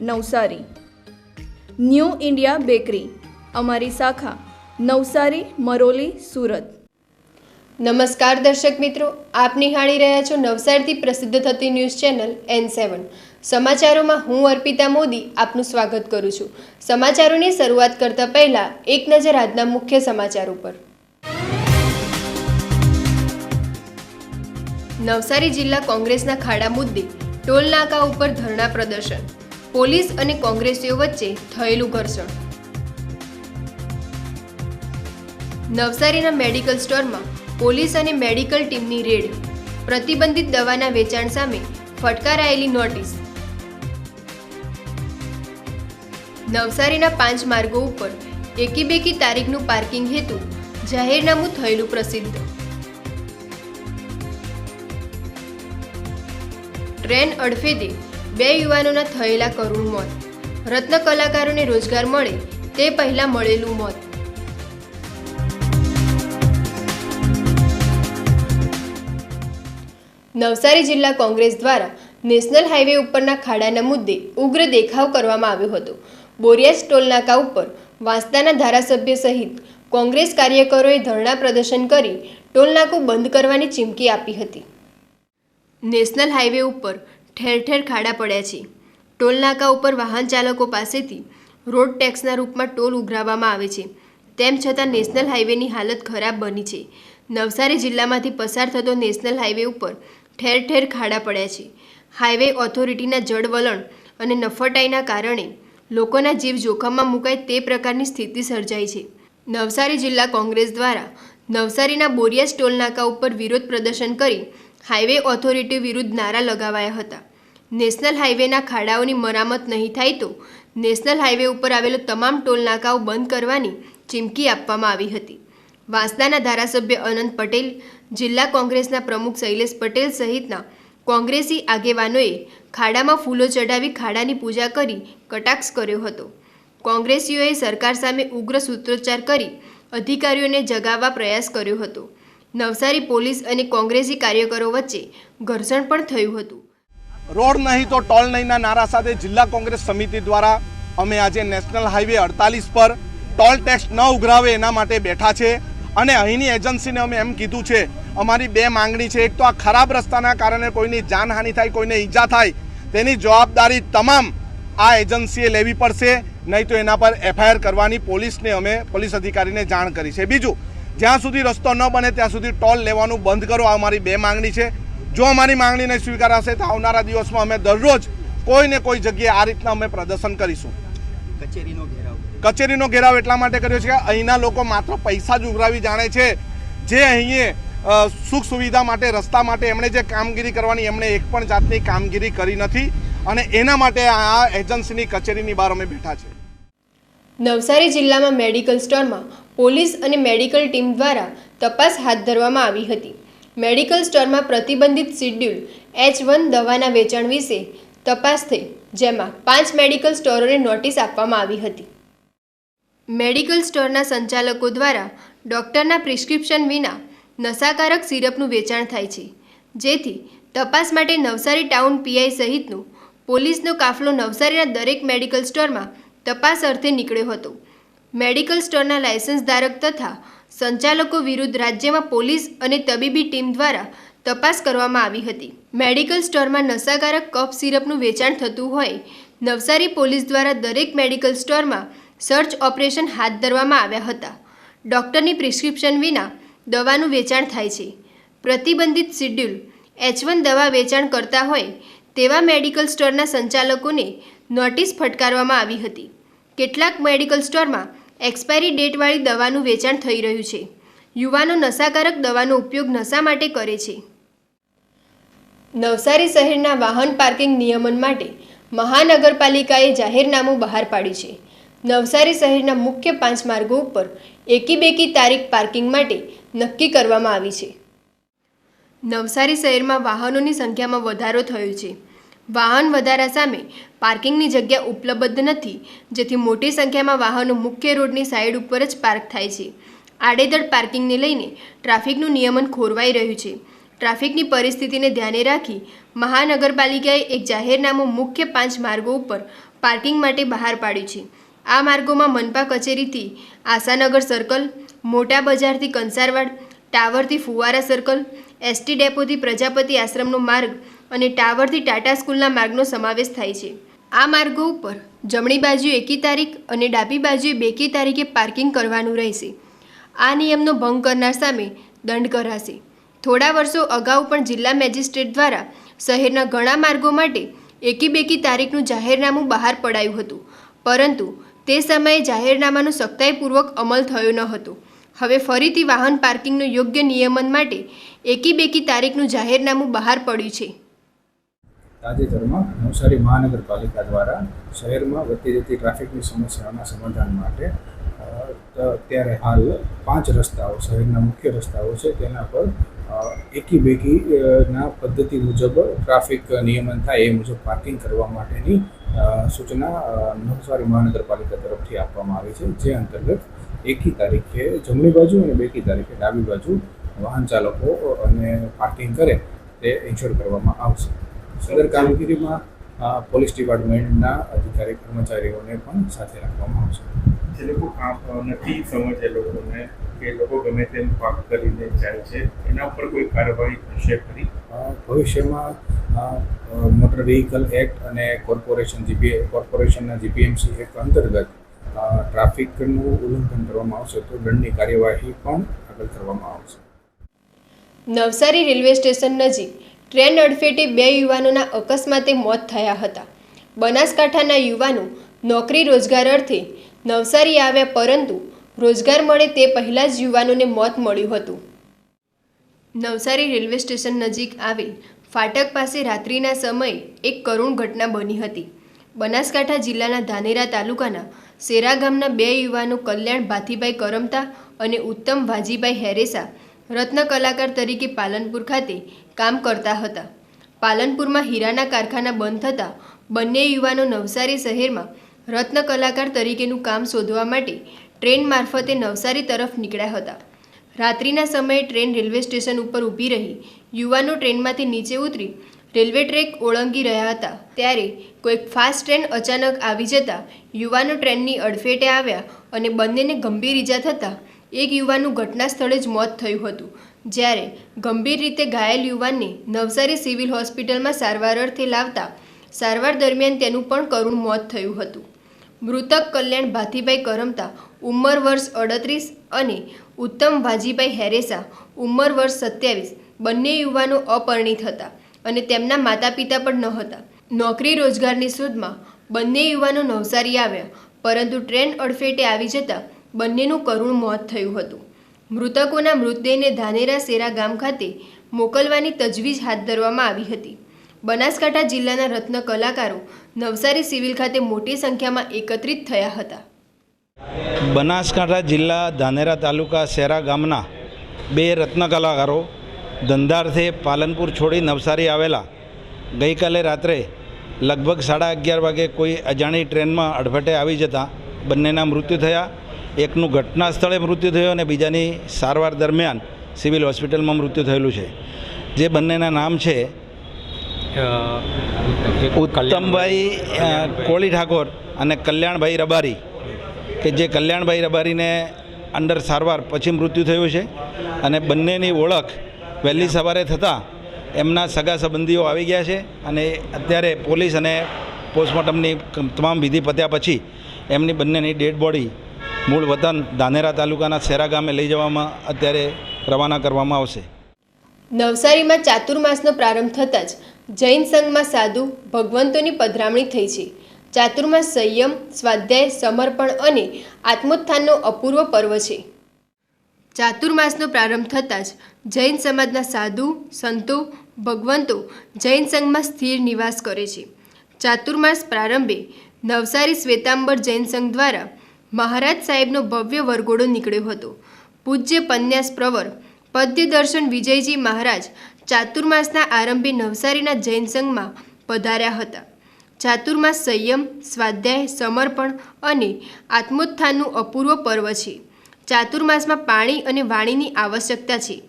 Navsari. New India bakery, અમારી શાખા, નવસારી, મરોલી, સુરત. નમસ્કાર દર્શક મિત્રો, આપ નિહાળી રહ્યા છો નવસારીથી પ્રસિદ્ધ થતી ન્યૂઝ ચેનલ એન સેવન સમાચારોમાં હું અર્પિતા મોદી આપનું સ્વાગત કરું છું. સમાચારોની શરૂઆત કરતા પહેલા એક નજર આજના મુખ્ય સમાચાર ઉપર. નવસારી જિલ્લા કોંગ્રેસના ખાડા મુદ્દે ટોલ નાકા ઉપર ધરણા પ્રદર્શન. પોલીસ અને કોંગ્રેસીઓ વચ્ચે થયેલું ઘર્ષણ. નવસારીના મેડિકલ સ્ટોરમાં પોલીસ અને મેડિકલ ટીમની રેડ, પ્રતિબંધિત દવાના વેચાણ સામે ફટકારાયેલી નોટિસ. નવસારીના પાંચ માર્ગો ઉપર એકી તારીખનું પાર્કિંગ હેતુ જાહેરનામું થયેલું પ્રસિદ્ધ. ટ્રેન અડફેદે બે યુવાનોના થયેલા કરુણ મોત. રત્ન કલાકારોને રોજગાર મળે, તે પહેલા મળેલું મોત. નવસારી જિલ્લા કોંગ્રેસ દ્વારા નેશનલ હાઈવે ઉપરના ખાડાના મુદ્દે ઉગ્ર દેખાવ કરવામાં આવ્યો હતો. બોરિયાસ ટોલનાકા ઉપર વાંસદાના ધારાસભ્ય સહિત કોંગ્રેસ કાર્યકરોએ ધરણા પ્રદર્શન કરી ટોલનાકું બંધ કરવાની ચીમકી આપી હતી. નેશનલ હાઈવે ઉપર ઠેર ઠેર ખાડા પડ્યા છે. ટોલ નાકા ઉપર વાહન ચાલકો પાસેથી રોડ ટેક્સના રૂપમાં ટોલ ઉઘરાવવામાં આવે છે. તેમ છતાં નેશનલ હાઈવેની હાલત ખરાબ બની છે. નવસારી જિલ્લામાંથી પસાર થતો નેશનલ હાઈવે ઉપર ઠેર ઠેર ખાડા પડ્યા છે. હાઈવે ઓથોરિટીના જળવલણ અને નફટાઈના કારણે લોકોના જીવ જોખમમાં મુકાય તે પ્રકારની સ્થિતિ સર્જાઈ છે. નવસારી જિલ્લા કોંગ્રેસ દ્વારા નવસારીના બોરિયાસ ટોલ નાકા ઉપર વિરોધ પ્રદર્શન કરી હાઈવે ઓથોરિટી વિરુદ્ધ નારા લગાવાયા હતા. નેશનલ હાઈવેના ખાડાઓની મરામત નહીં થાય તો નેશનલ હાઈવે ઉપર આવેલો તમામ ટોલ નાકાઓ બંધ કરવાની ચીમકી આપવામાં આવી હતી. વાંસદાના ધારાસભ્ય અનંત પટેલ, જિલ્લા કોંગ્રેસના પ્રમુખ શૈલેષ પટેલ સહિતના કોંગ્રેસી આગેવાનોએ ખાડામાં ફૂલો ચઢાવી ખાડાની પૂજા કરી કટાક્ષ કર્યો હતો. કોંગ્રેસીઓએ સરકાર સામે ઉગ્ર સૂત્રોચ્ચાર કરી અધિકારીઓને જગાવવા પ્રયાસ કર્યો હતો. નવસારી પોલીસ અને કોંગ્રેસી કાર્યકરો વચ્ચે ઘર્ષણ પણ થયું હતું. રોડ નહીં તો ટોલ નહીંના નારા સાથે જિલ્લા કોંગ્રેસ સમિતિ દ્વારા અમે આજે નેશનલ હાઈવે અડતાલીસ પર ટોલ ટેક્સ ન ઉઘરાવે એના માટે બેઠા છે. અને અહીંની એજન્સીને અમે એમ કીધું છે, અમારી બે માંગણી છે. એક તો આ ખરાબ રસ્તાના કારણે કોઈની જાનહાનિ થાય, કોઈને ઈજા થાય, તેની જવાબદારી તમામ આ એજન્સીએ લેવી પડશે. નહીં તો એના પર એફઆઈઆર કરવાની પોલીસને અમે, પોલીસ અધિકારીને જાણ કરી છે. બીજું, જ્યાં સુધી રસ્તો ન બને ત્યાં સુધી ટોલ લેવાનું બંધ કરો. આ અમારી બે માંગણી છે. જો અમારી માંગણીને સ્વીકારાશે તો આવનારા દિવસમાં અમે દરરોજ કોઈ ને કોઈ જગ્યાએ આ રીતના અમે પ્રદર્શન કરીશું. કચેરીનો ઘેરાવ. કચેરીનો ઘેરાવ એટલા માટે કર્યો છે કે અહીંના લોકો માત્ર પૈસા જ ઉઘરાવી જાણે છે. જે અહીં સુખ સુવિધા માટે રસ્તા માટે એમણે જે કામગીરી કરવાની એમણે એક પણ જાતની કામગીરી કરી નથી અને એના માટે આ એજન્સીની કચેરીની બહાર અમે બેઠા છે. નવસારી જિલ્લામાં મેડિકલ સ્ટોરમાં પોલીસ અને મેડિકલ ટીમ દ્વારા તપાસ હાથ ધરવામાં આવી હતી. મેડિકલ સ્ટોરમાં પ્રતિબંધિત શિડ્યુલ એચ વન દવાના વેચાણ વિશે તપાસ થઈ, જેમાં પાંચ મેડિકલ સ્ટોરોને નોટિસ આપવામાં આવી હતી. મેડિકલ સ્ટોરના સંચાલકો દ્વારા ડૉક્ટરના પ્રિસ્ક્રિપ્શન વિના નશાકારક સિરપનું વેચાણ થાય છે. જેથી તપાસ માટે નવસારી ટાઉન પીઆઈ સહિતનો પોલીસનો કાફલો નવસારીના દરેક મેડિકલ સ્ટોરમાં તપાસ અર્થે નીકળ્યો હતો. મેડિકલ સ્ટોરના લાયસન્સ ધારક તથા સંચાલકો વિરુદ્ધ રાજ્યમાં પોલીસ અને તબીબી ટીમ દ્વારા તપાસ કરવામાં આવી હતી. મેડિકલ સ્ટોરમાં નશાકારક કફ સિરપનું વેચાણ થતું હોય, નવસારી પોલીસ દ્વારા દરેક મેડિકલ સ્ટોરમાં સર્ચ ઓપરેશન હાથ ધરવામાં આવ્યા હતા. ડૉક્ટરની પ્રિસ્ક્રિપ્શન વિના દવાનું વેચાણ થાય છે. પ્રતિબંધિત શિડ્યુલ એચ વન દવા વેચાણ કરતા હોય, તેવા મેડિકલ સ્ટોરના સંચાલકોને નોટિસ ફટકારવામાં આવી હતી. કેટલાક મેડિકલ સ્ટોરમાં એક્સપાયરી ડેટવાળી દવાનું વેચાણ થઈ રહ્યું છે. યુવાનો નશાકારક દવાનો ઉપયોગ નશા માટે કરે છે. નવસારી શહેરના વાહન પાર્કિંગ નિયમન માટે મહાનગરપાલિકાએ જાહેરનામું બહાર પાડ્યું છે. નવસારી શહેરના મુખ્ય પાંચ માર્ગો ઉપર એકી બેકી તારીખ પાર્કિંગ માટે નક્કી કરવામાં આવી છે. નવસારી શહેરમાં વાહનોની સંખ્યામાં વધારો થયો છે. વાહન વધારા સામે પાર્કિંગની જગ્યા ઉપલબ્ધ નથી, જેથી મોટી સંખ્યામાં વાહનો મુખ્ય રોડની સાઈડ ઉપર જ પાર્ક થાય છે. આડેધડ પાર્કિંગને લઈને ટ્રાફિકનું નિયમન ખોરવાઈ રહ્યું છે. ટ્રાફિકની પરિસ્થિતિને ધ્યાને રાખી મહાનગરપાલિકાએ એક જાહેરનામું મુખ્ય પાંચ માર્ગો ઉપર પાર્કિંગ માટે બહાર પાડ્યું છે. આ માર્ગોમાં મનપા કચેરીથી આશાનગર સર્કલ, મોટા બજારથી કંસારવાડ, ટાવરથી ફુવારા સર્કલ, એસટી ડેપોથી પ્રજાપતિ આશ્રમનો માર્ગ અને ટાવરથી ટાટા સ્કૂલના માર્ગનો સમાવેશ થાય છે. આ માર્ગો ઉપર જમણી બાજુ એકી તારીખ અને ડાબી બાજુએ બેકી તારીખે પાર્કિંગ કરવાનું રહેશે. આ નિયમનો ભંગ કરનાર સામે દંડ કરાશે. થોડા વર્ષો અગાઉ પણ જિલ્લા મેજિસ્ટ્રેટ દ્વારા શહેરના ઘણા માર્ગો માટે એકી બેકી તારીખનું જાહેરનામું બહાર પડાયું હતું. પરંતુ તે સમયે જાહેરનામાનો સખ્તાઈપૂર્વક અમલ થયો ન હતો. હવે ફરીથી વાહન પાર્કિંગનું યોગ્ય નિયમન માટે એકી બેકી તારીખનું જાહેરનામું બહાર પડ્યું છે. તાજેતરમાં નવસારી મહાનગરપાલિકા દ્વારા શહેરમાં વધતી જતી ટ્રાફિકની સમસ્યાઓના સમાધાન માટે અત્યારે હાલ પાંચ રસ્તાઓ, શહેરના મુખ્ય રસ્તાઓ છે, તેના પર એકી બેકી પદ્ધતિ મુજબ ટ્રાફિક નિયમન થાય એ મુજબ પાર્કિંગ કરવા માટેની સૂચના નવસારી મહાનગરપાલિકા તરફથી આપવામાં આવી છે, જે અંતર્ગત એકી તારીખે જમણી બાજુ અને બેકી તારીખે ડાબી બાજુ વાહન ચાલકો અને પાર્કિંગ કરે તે ઇન્શ્યોર કરવામાં આવશે. સદર કામગીરીમાં પોલીસ ડિપાર્ટમેન્ટના અધિકારી કર્મચારીઓને પણ સાથે રાખવામાં આવશે. જે લોકો કામ નથી સમજે લોકોને કે લોકો ગમે તેમ પાક કરીને જાય છે એના ઉપર કોઈ કાર્યવાહી થશે ખરી? ભવિષ્યમાં મોટર વ્હીકલ એક્ટ અને કોર્પોરેશન જીપી કોર્પોરેશનના જીપીએમસી એક્ટ અંતર્ગત ટ્રાફિકનું ઉલ્લંઘન કરવામાં આવશે તો દંડની કાર્યવાહી પણ આગળ કરવામાં આવશે. નવસારી રેલવે સ્ટેશન નજીક ટ્રેન અડફેટે બે યુવાનોના અકસ્માતે મોત થયા હતા. બનાસકાંઠાના યુવાનો નોકરી રોજગાર અર્થે નવસારી આવ્યા પરંતુ રોજગાર મળે તે પહેલાં જ યુવાનોને મોત મળ્યું હતું. નવસારી રેલવે સ્ટેશન નજીક આવેલ ફાટક પાસે રાત્રિના સમયે એક કરુણ ઘટના બની હતી. બનાસકાંઠા જિલ્લાના ધાનેરા તાલુકાના સેરા ગામના બે યુવાનો કલ્યાણ ભાથીભાઈ કરમતા અને ઉત્તમ વાજીભાઈ હેરેસા રત્ન કલાકાર તરીકે પાલનપુર ખાતે કામ કરતા હતા. પાલનપુરમાં હીરાના કારખાના બંધ થતાં બંને યુવાનો નવસારી શહેરમાં રત્ન કલાકાર તરીકેનું કામ શોધવા માટે ટ્રેન મારફતે નવસારી તરફ નીકળ્યા હતા. રાત્રિના સમયે ટ્રેન રેલવે સ્ટેશન ઉપર ઊભી રહી યુવાનો ટ્રેનમાંથી નીચે ઉતરી રેલવે ટ્રેક ઓળંગી રહ્યા હતા. ત્યારે કોઈક ફાસ્ટ ટ્રેન અચાનક આવી જતાં યુવાનો ટ્રેનની અડફેટે આવ્યા અને બંનેને ગંભીર ઈજા થતાં એક યુવાનનું ઘટના સ્થળે જ મોત થયું હતું. જ્યારે ગંભીર રીતે ઘાયલ યુવાનને નવસારી સિવિલ હોસ્પિટલમાં સારવાર અર્થે લાવતા સારવાર દરમિયાન તેનું પણ કરુણ મોત થયું હતું. મૃતક કલ્યાણ ભાથીભાઈ કરમતા, ઉંમર વર્ષ અડત્રીસ અને ઉત્તમ ભાજીભાઈ હેરેસા, ઉંમર વર્ષ સત્યાવીસ, બંને યુવાનો અપરિણિત હતા અને તેમના માતા પિતા પણ ન હતા. નોકરી રોજગારની શોધમાં બંને યુવાનો નવસારી આવ્યા, પરંતુ ટ્રેન અડફેટે આવી જતાં બંનેનું કરુણ મોત થયું હતું. મૃતકોના મૃતદેહને ધાનેરા સેરા ગામ ખાતે મોકલવાની તજવીજ હાથ ધરવામાં આવી હતી. બનાસકાંઠા જિલ્લાના રત્ન કલાકારો નવસારી સિવિલ ખાતે મોટી સંખ્યામાં એકત્રિત થયા હતા. બનાસકાંઠા જિલ્લા ધાનેરા તાલુકા શેરા ગામના બે રત્ન કલાકારો ધંધાર્થે પાલનપુર છોડી નવસારી આવેલા. ગઈકાલે રાત્રે લગભગ સાડા અગિયાર વાગે કોઈ અજાણી ટ્રેનમાં અડફેટે આવી જતાં બંનેના મૃત્યુ થયા. એકનું ઘટના સ્થળે મૃત્યુ થયું અને બીજાની સારવાર દરમિયાન સિવિલ હોસ્પિટલમાં મૃત્યુ થયેલું છે. જે બંનેના નામ છે ઉત્તમભાઈ કોળી ઠાકોર અને કલ્યાણભાઈ રબારી. કે જે કલ્યાણભાઈ રબારીને અંડર સારવાર પછી મૃત્યુ થયું છે અને બંનેની ઓળખ વહેલી સવારે થતાં એમના સગા સંબંધીઓ આવી ગયા છે અને અત્યારે પોલીસ અને પોસ્ટમોર્ટમની તમામ વિધિ પત્યા પછી એમની બંનેની ડેડ બોડી મૂળ વતન ધાનેરા તાલુકાના સેરા ગામે લઈ જવામાં અત્યારે રવાના કરવામાં આવશે. નવસારીમાં ચાતુર્માસનો પ્રારંભ થતાં જ જૈન સંઘમાં સાધુ ભગવંતોની પધરામણી થઈ છે. ચાતુર્માસ સંયમ, સ્વાધ્યાય, સમર્પણ અને આત્મોત્થાનનો અપૂર્વ પર્વ છે. ચાતુર્માસનો પ્રારંભ થતાં જ જૈન સમાજના સાધુ, સંતો, ભગવંતો જૈન સંઘમાં સ્થિર નિવાસ કરે છે. ચાતુર્માસ પ્રારંભે નવસારી શ્વેતાંબર જૈન સંઘ દ્વારા મહારાજ સાહેબનો ભવ્ય વરઘોડો નીકળ્યો હતો. પૂજ્ય પન્યાસ પ્રવર, પદ્ય દર્શન વિજયજી મહારાજ ચાતુર્માસના આરંભે નવસારીના જૈન સંઘમાં પધાર્યા હતા. ચાતુર્માસ સંયમ, સ્વાધ્યાય, સમર્પણ અને આત્મોત્થાનનું અપૂર્વ પર્વ છે. ચાતુર્માસમાં પાણી અને વાણીની આવશ્યકતા છે.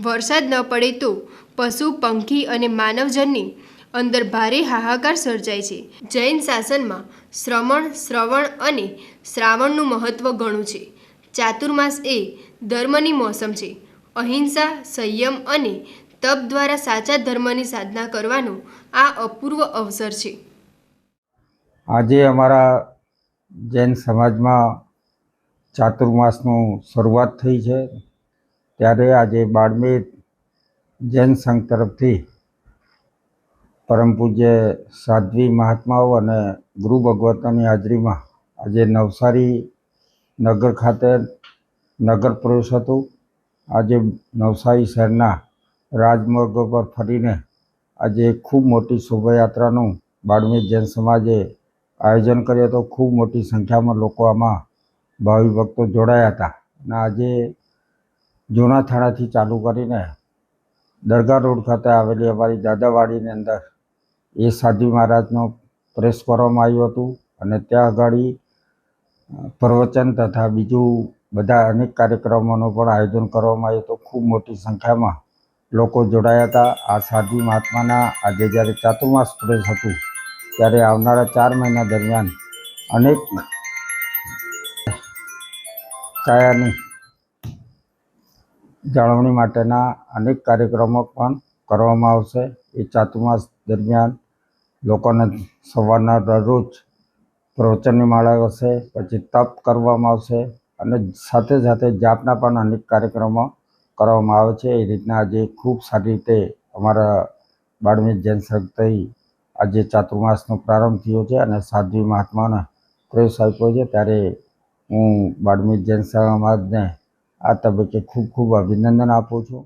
વરસાદ ન પડે તો પશુ, પંખી અને માનવજનની અંદર ભારે હાહાકાર સર્જાય છે. જૈન શાસનમાં શ્રમણ, શ્રવણ અને શ્રાવણનું મહત્વ ઘણું છે. ચાતુર્માસ એ ધર્મની મોસમ છે. અહિંસા, સંયમ અને તપ દ્વારા સાચા ધર્મની સાધના કરવાનો આ અપૂર્વ અવસર છે. આજે અમારા જૈન સમાજમાં ચાતુર્માસનું શરૂઆત થઈ છે. ત્યારે આજે બાળમેર જૈન સંઘ તરફથી પરમ પૂજ્ય સાધ્વી મહાત્માઓ અને ગુરુ ભગવતોની હાજરીમાં આજે નવસારી નગર ખાતે નગર પ્રવેશ હતું. આજે નવસારી શહેરના રાજમાર્ગો પર ફરીને આજે ખૂબ મોટી શોભાયાત્રાનું બાળમી જૈન સમાજે આયોજન કર્યું હતું. ખૂબ મોટી સંખ્યામાં લોકો આમાં ભાવિ ભક્તો જોડાયા હતા અને આજે જૂના થાણાથી ચાલુ કરીને દરગાહ રોડ ખાતે આવેલી અમારી દાદાવાડીની અંદર એ સાધુ મહારાજનો પ્રેસ કરવામાં આવ્યું હતું અને ત્યાં આગળ પ્રવચન તથા બીજું બધા અનેક કાર્યક્રમોનું પણ આયોજન કરવામાં આવ્યું હતું. ખૂબ મોટી સંખ્યામાં લોકો જોડાયા હતા. આ સાધુ મહાત્માના આજે જ્યારે ચાતુર્માસ પ્રેસ હતું, ત્યારે આવનારા ચાર મહિના દરમિયાન અનેક કાયાની જાળવણી માટેના અનેક કાર્યક્રમો પણ કરવામાં આવશે. એ ચાતુર્માસ દરમિયાન લોકોને સવારના દરરોજ પ્રવચનની માળા હશે, પછી તપ કરવામાં આવશે અને સાથે સાથે જાપના પણ અનેક કાર્યક્રમો કરવામાં આવે છે. એ રીતના આજે ખૂબ સારી રીતે અમારા બાળમીર જૈન થઈ આજે ચાતુર્માસનો પ્રારંભ થયો છે અને સાધ્વી મહાત્માનો પ્રવેશ આપ્યો છે. ત્યારે હું બાળમીર જૈન સમાજને આ તબક્કે ખૂબ ખૂબ અભિનંદન આપું છું.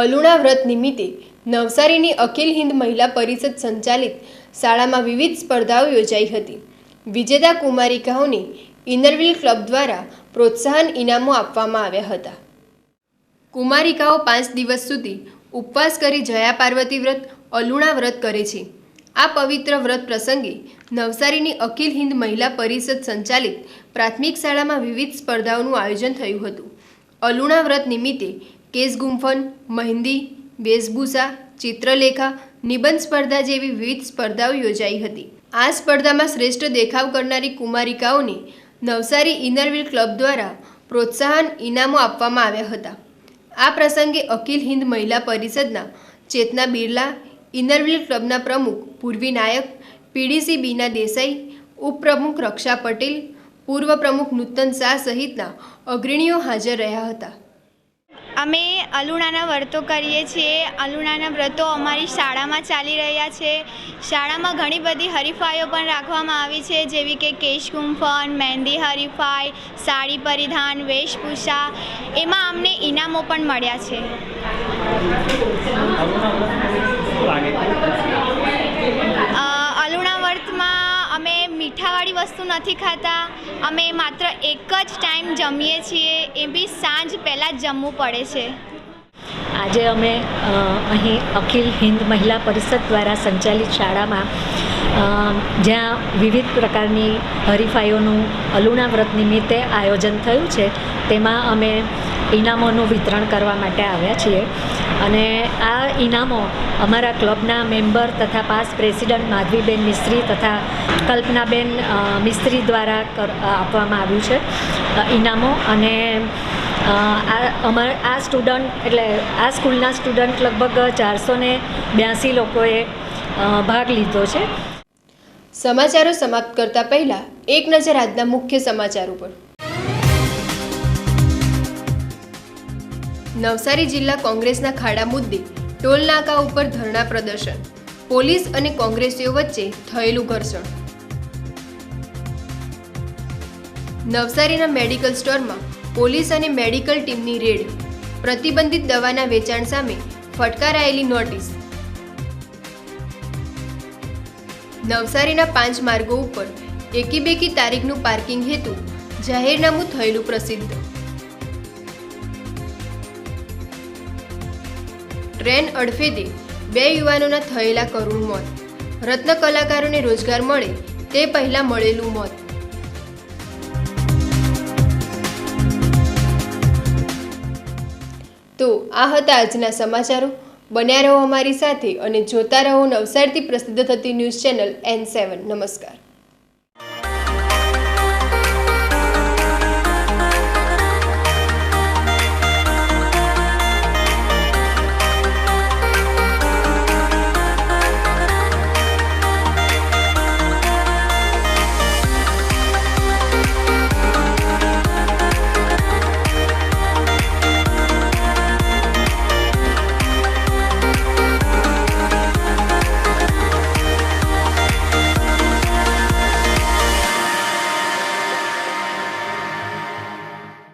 અલુણા વ્રત નિમિત્તે નવસારીની અખિલ હિન્દ મહિલા પરિષદ સંચાલિત શાળામાં વિવિધ સ્પર્ધાઓ યોજાઈ હતી. વિજેતા કુમારિકાઓને ઇનરવિલ ક્લબ દ્વારા પ્રોત્સાહન ઇનામો આપવામાં આવ્યા હતા. કુમારિકાઓ પાંચ દિવસ સુધી ઉપવાસ કરી જયા પાર્વતી વ્રત, અલુણા વ્રત કરે છે. આ પવિત્ર વ્રત પ્રસંગે નવસારીની અખિલ હિન્દ મહિલા પરિષદ સંચાલિત પ્રાથમિક શાળામાં વિવિધ સ્પર્ધાઓનું આયોજન થયું હતું. અલુણા વ્રત નિમિત્તે કેસ ગુંફન, મહેંદી, વેશભૂષા, ચિત્રલેખા, નિબંધ સ્પર્ધા જેવી વિવિધ સ્પર્ધાઓ યોજાઈ હતી. આ સ્પર્ધામાં શ્રેષ્ઠ દેખાવ કરનારી કુમારિકાઓને નવસારી ઇનરવિલ ક્લબ દ્વારા પ્રોત્સાહન ઇનામો આપવામાં આવ્યા હતા. આ પ્રસંગે અખિલ હિન્દ મહિલા પરિષદના ચેતના બિરલા, ઇનરવિલ ક્લબના પ્રમુખ પૂર્વી નાયક પીડીસી બીના દેસાઈ, ઉપપ્રમુખ રક્ષા પટેલ, પૂર્વ પ્રમુખ નૂતન શાહ સહિતના અગ્રણીઓ હાજર રહ્યા હતા. અમે અલુણાના વ્રતો કરીએ છીએ. અલુણાના વ્રતો અમારી શાળામાં ચાલી રહ્યા છે. શાળામાં ઘણી બધી હરીફાઈઓ પણ રાખવામાં આવી છે જેવી કે કેશકુંફન મહેંદી હરીફાઈ સાડી પરિધાન વેશભૂષા. એમાં અમને ઇનામો પણ મળ્યા છે? અ, મીઠાવાળી વસ્તુ નથી ખાતા. અમે માત્ર એક જ ટાઈમ જમીએ છીએ, એ બી સાંજ પહેલાં જ જમવું પડે છે. આજે અમે અહીં અખિલ હિન્દ મહિલા પરિષદ દ્વારા સંચાલિત શાળામાં જ્યાં વિવિધ પ્રકારની હરીફાઈઓનું અલુણા વ્રત નિમિત્તે આયોજન થયું છે. તેમાં અમે ઇનામોનું વિતરણ કરવા માટે આવ્યા છીએ. અને આ ઇનામો અમારા ક્લબના મેમ્બર તથા પાસ પ્રેસિડન્ટ માધવીબેન મિસ્ત્રી તથા કલ્પનાબેન મિસ્ત્રી દ્વારા આપવામાં આવ્યું છે ઇનામો. અને આ અમાર આ સ્ટુડન્ટ એટલે આ સ્કૂલના સ્ટુડન્ટ લગભગ ચારસો ને બ્યાસી લોકોએ ભાગ લીધો છે. સમાચારો સમાપ્ત કરતા પહેલા એક નજર આજના મુખ્ય સમાચાર ઉપર નવસારી જિલ્લા કોંગ્રેસના ખાડા મુદ્દે ટોલ નાકા ઉપર ધરણા પ્રદર્શન. પોલીસ અને કોંગ્રેસીઓ વચ્ચે થયેલું ઘર્ષણ. નવસારીના મેડિકલ સ્ટોરમાં પોલીસ અને મેડિકલ ટીમની રેડ. પ્રતિબંધિત દવાના વેચાણ સામે ફટકારાયેલી નોટિસ. નવસારીના પાંચ માર્ગો ઉપર એકી બેકી તારીખનું પાર્કિંગ હેતુ જાહેરનામું થયેલું પ્રસિદ્ધ. ટ્રેન અડફેદે બે યુવાનોના થયેલા કરુણ મોત. રત્ન કલાકારોને રોજગાર મળે તે પહેલા મળેલું મોત. તો આ હતા આજના સમાચારો. બન્યા રહો અમારી સાથે અને જોતા રહો નવસારથી પ્રસિદ્ધ થતી ન્યૂઝ ચેનલ એન સેવન નમસ્કાર.